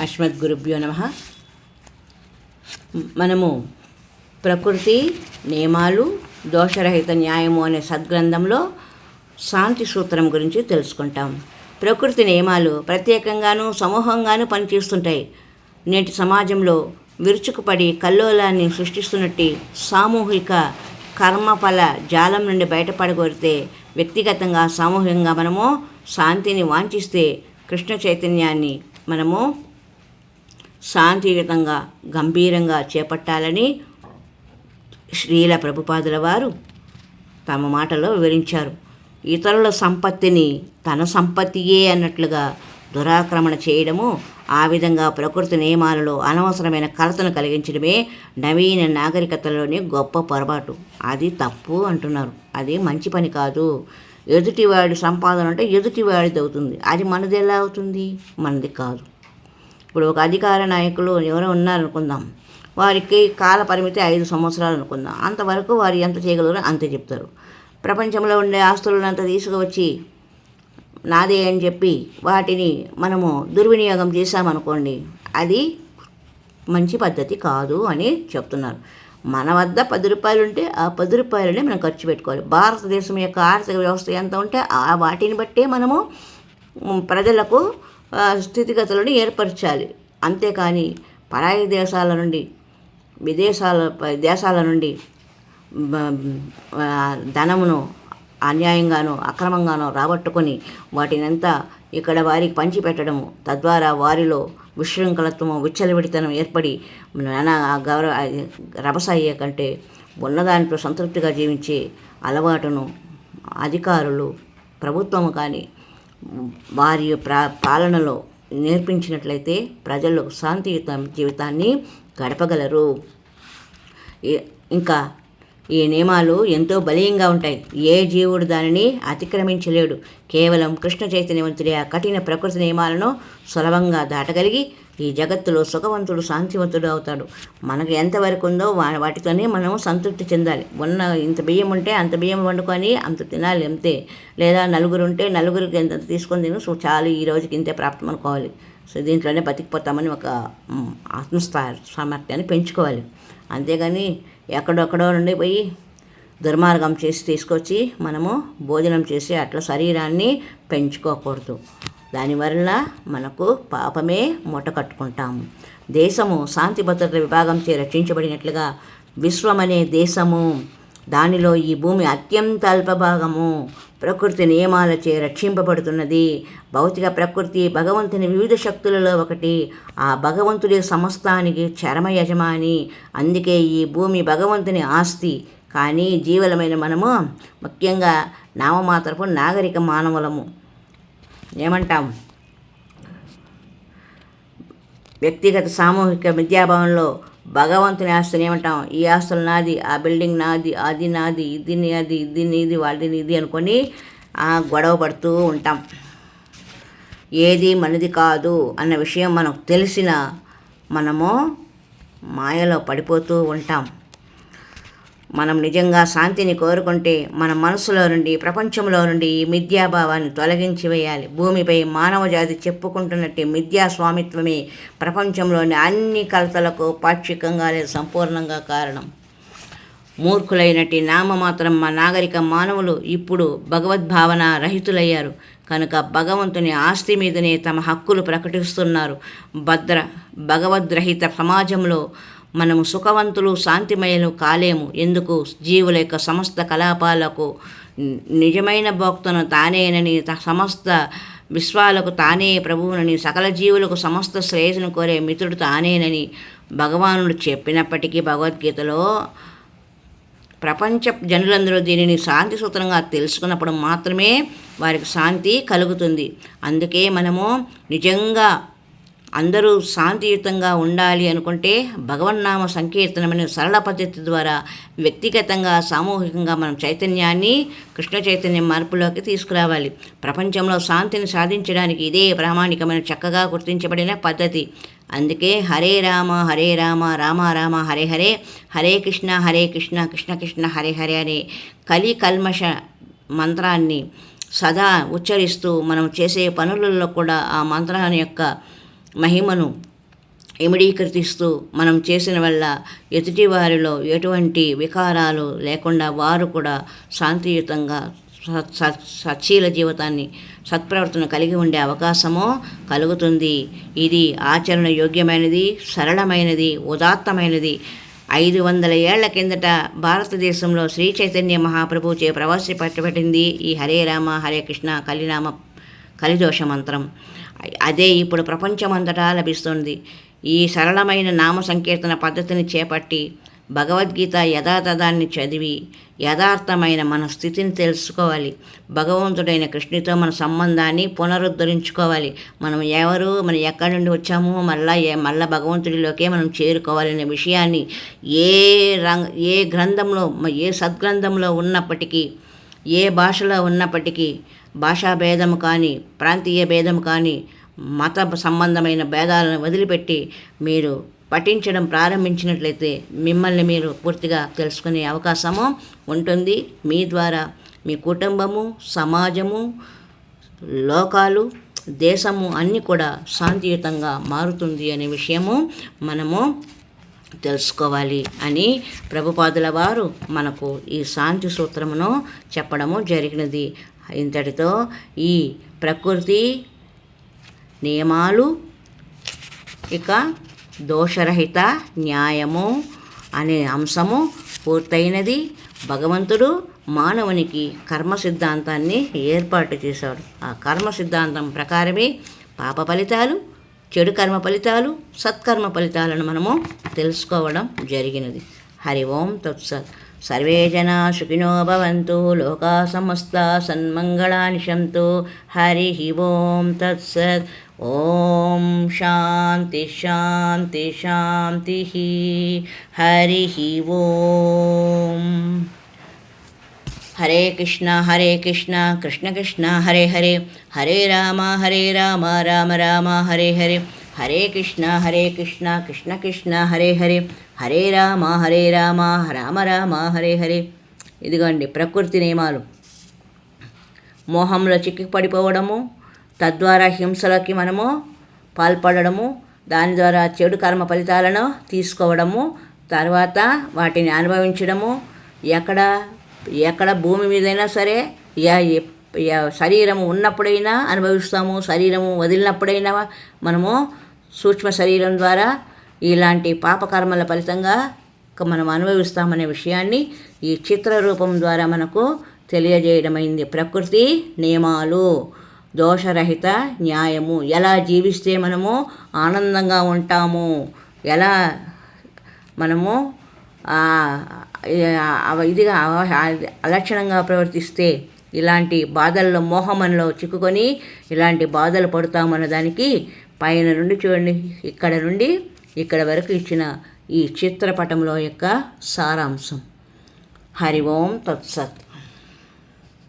అస్మద్గురుభ్యో నమ. మనము ప్రకృతి నియమాలు దోషరహిత న్యాయము అనే సద్గ్రంథంలో శాంతి సూత్రం గురించి తెలుసుకుంటాం. ప్రకృతి నియమాలు ప్రత్యేకంగాను సమూహంగాను పనిచేస్తుంటాయి. నేటి సమాజంలో విరుచుకుపడి కల్లోలాన్ని సృష్టిస్తున్నట్టు సామూహిక కర్మఫల జాలం నుండి బయటపడగోరితే వ్యక్తిగతంగా సామూహికంగా మనము శాంతిని వాంఛిస్తే కృష్ణ చైతన్యాన్ని మనము శాంతియుతంగా గంభీరంగా చేపట్టాలని శ్రీల ప్రభుపాదుల వారు తమ మాటలో వివరించారు. ఇతరుల సంపత్తిని తన సంపత్తియే అన్నట్లుగా దురాక్రమణ చేయడము ఆ విధంగా ప్రకృతి నియమాలలో అనవసరమైన కలతను కలిగించడమే నవీన నాగరికతలోని గొప్ప పొరపాటు. అది తప్పు అంటున్నారు. అది మంచి పని కాదు. ఎదుటివాడి సంపాదన అంటే ఎదుటివాడిది అవుతుంది. అది మనది ఎలా అవుతుంది? మనది కాదు. ఇప్పుడు ఒక అధికార నాయకులు ఎవరో ఉన్నారనుకుందాం. వారికి కాల పరిమితి ఐదు సంవత్సరాలు అనుకుందాం. అంతవరకు వారు ఎంత చేయగలరో అంతే చెప్తారు. ప్రపంచంలో ఉండే ఆస్తులను అంత తీసుకువచ్చి నాదే అని చెప్పి వాటిని మనము దుర్వినియోగం చేశామనుకోండి అది మంచి పద్ధతి కాదు అని చెప్తున్నారు. మన వద్ద పది రూపాయలు ఉంటే ఆ పది రూపాయలనే మనం ఖర్చు పెట్టుకోవాలి. భారతదేశం యొక్క ఆర్థిక వ్యవస్థ ఎంత ఉంటే ఆ వాటిని బట్టే మనము ప్రజలకు స్థితిగతులను ఏర్పరచాలి. అంతేకాని పరాయి దేశాల నుండి విదేశాల ప- దేశాల నుండి ధనమును అన్యాయంగానో అక్రమంగానో రాబట్టుకొని వాటినంతా ఇక్కడ వారికి పంచిపెట్టడము తద్వారా వారిలో విశృంఖలత్వము విచ్చలవిడితనం ఏర్పడి నానా గౌరవ రభస అయ్యే కంటే ఉన్నదాంట్లో సంతృప్తిగా జీవించే అలవాటును అధికారులు ప్రభుత్వము కానీ వారి ప్రా పాలనలో నేర్పించినట్లయితే ప్రజలు శాంతియుత జీవితాన్ని గడపగలరు. ఇంకా ఈ నియమాలు ఎంతో బలీయంగా ఉంటాయి. ఏ జీవుడు దానిని అతిక్రమించలేడు. కేవలం కృష్ణ చైతన్యవంతుడి ఆ కఠిన ప్రకృతి నియమాలను సులభంగా దాటగలిగి ఈ జగత్తులో సుఖవంతుడు శాంతివంతుడు అవుతాడు. మనకు ఎంతవరకు ఉందో వా- వాటితోనే మనం సంతృప్తి చెందాలి. ఉన్న ఇంత బియ్యం ఉంటే అంత బియ్యం వండుకొని అంత తినాలి అంతే. లేదా నలుగురు ఉంటే నలుగురికి ఎంత తీసుకొని తిను సో చాలు ఈ రోజుకి ఇంతే ప్రాప్తం అనుకోవాలి. సో దీంట్లోనే బతికిపోతామని ఒక ఆత్మస్థా సామర్థ్యాన్ని పెంచుకోవాలి. అంతేగాని ఎక్కడొక్కడో నుండి పోయి దుర్మార్గం చేసి తీసుకొచ్చి మనము భోజనం చేసి అట్లా శరీరాన్ని పెంచుకోకూడదు. దానివల్ల మనకు పాపమే మూట కట్టుకుంటాము. దేశము శాంతి భద్రత విభాగంచే రక్షించబడినట్లుగా విశ్వమనే దేశము. దానిలో ఈ భూమి అత్యంత అల్పభాగము. ప్రకృతి నియమాలచే రక్షింపబడుతున్నది. భౌతిక ప్రకృతి భగవంతుని వివిధ శక్తులలో ఒకటి. ఆ భగవంతుడి సమస్తానికి చరమ యజమాని. అందుకే ఈ భూమి భగవంతుని ఆస్తి. కానీ జీవలమైన మనము ముఖ్యంగా నామమాత్రపు నాగరిక మానవులము. ఏమంటాం? వ్యక్తిగత సామూహిక విద్యాభవన్లో భగవంతుని ఆస్తుని ఏమంటాం? ఈ ఆస్తులు నాది ఆ బిల్డింగ్ నాది అది నాది ఇది నాది ఇది నీది వాళ్ళది ఇది అనుకొని ఆ గొడవ పడుతూ ఉంటాం. ఏది మనది కాదు అన్న విషయం మనకు తెలిసిన మనము మాయలో పడిపోతూ ఉంటాం. మనం నిజంగా శాంతిని కోరుకుంటే మన మనసులో నుండి ప్రపంచంలో నుండి ఈ మిథ్యాభావాన్ని తొలగించి వేయాలి. భూమిపై మానవ జాతి చెప్పుకుంటున్నట్టు మిథ్యా స్వామిత్వమే ప్రపంచంలోని అన్ని కలతలకు పాక్షికంగా లేదు సంపూర్ణంగా కారణం. మూర్ఖులైనటి నామమాత్రం మా నాగరిక మానవులు ఇప్పుడు భగవద్భావన రహితులయ్యారు. కనుక భగవంతుని ఆస్తి మీదనే తమ హక్కులు ప్రకటిస్తున్నారు. భద్ర భగవద్రహిత సమాజంలో మనము సుఖవంతులు శాంతిమయులు కాలేము. ఎందుకు? జీవుల యొక్క సమస్త కలాపాలకు నిజమైన భోక్తను తానేనని సమస్త విశ్వాలకు తానే ప్రభువునని సకల జీవులకు సమస్త శ్రేయస్సును కోరే మిత్రుడు తానేనని భగవానుడు చెప్పినప్పటికీ భగవద్గీతలో ప్రపంచ జనులందరూ దీనిని శాంతి సూత్రంగా తెలుసుకున్నప్పుడు మాత్రమే వారికి శాంతి కలుగుతుంది. అందుకే మనము నిజంగా అందరూ శాంతియుతంగా ఉండాలి అనుకుంటే భగవన్నామ సంకీర్తనమైన సరళ పద్ధతి ద్వారా వ్యక్తిగతంగా సామూహికంగా మనం చైతన్యాన్ని కృష్ణ చైతన్యం మార్పులోకి తీసుకురావాలి. ప్రపంచంలో శాంతిని సాధించడానికి ఇదే ప్రామాణికమైన చక్కగా గుర్తించబడిన పద్ధతి. అందుకే హరే రామ హరే రామ రామ రామ హరే హరే హరే కృష్ణ హరే కృష్ణ కృష్ణ కృష్ణ హరే హరే అనే కలి కల్మష మంత్రాన్ని సదా ఉచ్చరిస్తూ మనం చేసే పనులలో కూడా ఆ మంత్రాన్ని యొక్క మహిమను ఇమిడీకరిస్తూ మనం చేసిన వల్ల ఎదుటి వారిలో ఎటువంటి వికారాలు లేకుండా వారు కూడా శాంతియుతంగా స- సచ్చీల జీవితాన్ని సత్ప్రవర్తన కలిగి ఉండే అవకాశము కలుగుతుంది. ఇది ఆచరణ యోగ్యమైనది సరళమైనది ఉదాత్తమైనది. ఐదు వందల ఏళ్ళ కిందట భారతదేశంలో శ్రీ చైతన్య మహాప్రభుచే ప్రవేశపెట్టబడింది ఈ హరే రామ హరే కృష్ణ కలినామ కలిదోష మంత్రం. అదే ఇప్పుడు ప్రపంచమంతటా లభిస్తుంది. ఈ సరళమైన నామ సంకీర్తన పద్ధతిని చేపట్టి భగవద్గీత యథాతథాన్ని చదివి యథార్థమైన మన స్థితిని తెలుసుకోవాలి. భగవంతుడైన కృష్ణుతో మన సంబంధాన్ని పునరుద్ధరించుకోవాలి. మనం ఎవరు మనం ఎక్కడి నుండి వచ్చామో మళ్ళా ఏ మళ్ళా భగవంతుడిలోకే మనం చేరుకోవాలనే విషయాన్ని ఏ రంగ ఏ గ్రంథంలో ఏ సద్గ్రంథంలో ఉన్నప్పటికీ ఏ భాషలో ఉన్నప్పటికీ భాషా భేదము కానీ ప్రాంతీయ భేదం కానీ మత సంబంధమైన భేదాలను వదిలిపెట్టి మీరు పఠించడం ప్రారంభించినట్లయితే మిమ్మల్ని మీరు పూర్తిగా తెలుసుకునే అవకాశము ఉంటుంది. మీ ద్వారా మీ కుటుంబము సమాజము లోకాలు దేశము అన్నీ కూడా శాంతియుతంగా మారుతుంది అనే విషయము మనము తెలుసుకోవాలి అని ప్రభుపాదుల వారు మనకు ఈ శాంతి సూత్రమును చెప్పడము జరిగినది. ఇంతటితో ఈ ప్రకృతి నియమాలు. ఇక దోషరహిత న్యాయము అనే అంశము పూర్తయినది. భగవంతుడు మానవునికి కర్మ సిద్ధాంతాన్ని ఏర్పాటు చేశాడు. ఆ కర్మ సిద్ధాంతం ప్రకారమే పాప ఫలితాలు చెడు కర్మ ఫలితాలు సత్కర్మ ఫలితాలను మనము తెలుసుకోవడం జరిగినది. హరి ఓం తత్సత్. సర్వే జనా సుఖినో భవంతు లోకా సమస్త సన్మంగళాని హరి ఓం తత్సత్. ఓం శాంతి శాంతి శాంతి హరి ఓం హరే కృష్ణ హరే కృష్ణ కృష్ణ కృష్ణ హరే హరే హరే రామ హరే రామ రామ రామ హరే హరే హరే కృష్ణ హరే కృష్ణ కృష్ణ కృష్ణ హరే హరే హరే రామ హరే రామ రామ రామ హరే హరే ఇదిగోండి ప్రకృతి నియమాలు. మోహంలో చిక్కి పడిపోవడము తద్వారా హింసలకి మనము పాల్పడము దాని ద్వారా చెడు కర్మ ఫలితాలను తీసుకోవడము తర్వాత వాటిని అనుభవించడము. ఎక్కడ ఎక్కడ భూమి మీదైనా సరే శరీరము ఉన్నప్పుడైనా అనుభవిస్తాము శరీరము వదిలినప్పుడైనా మనము సూక్ష్మ శరీరం ద్వారా ఇలాంటి పాపకర్మల ఫలితంగా మనం అనుభవిస్తామనే విషయాన్ని ఈ చిత్ర రూపం ద్వారా మనకు తెలియజేయడమైంది. ప్రకృతి నియమాలు. దోషరహిత న్యాయము. ఎలా జీవిస్తే మనము ఆనందంగా ఉంటాము? ఎలా మనము ఇదిగా అలక్షణంగా ప్రవర్తిస్తే ఇలాంటి బాధల్లో మోహమనలో చిక్కుకొని ఇలాంటి బాధలు పడతామన్న దానికి పైన నుండి చూడండి. ఇక్కడ నుండి ఇక్కడ వరకు ఇచ్చిన ఈ చిత్రపటంలో యొక్క సారాంశం. హరి ఓం తత్సత్.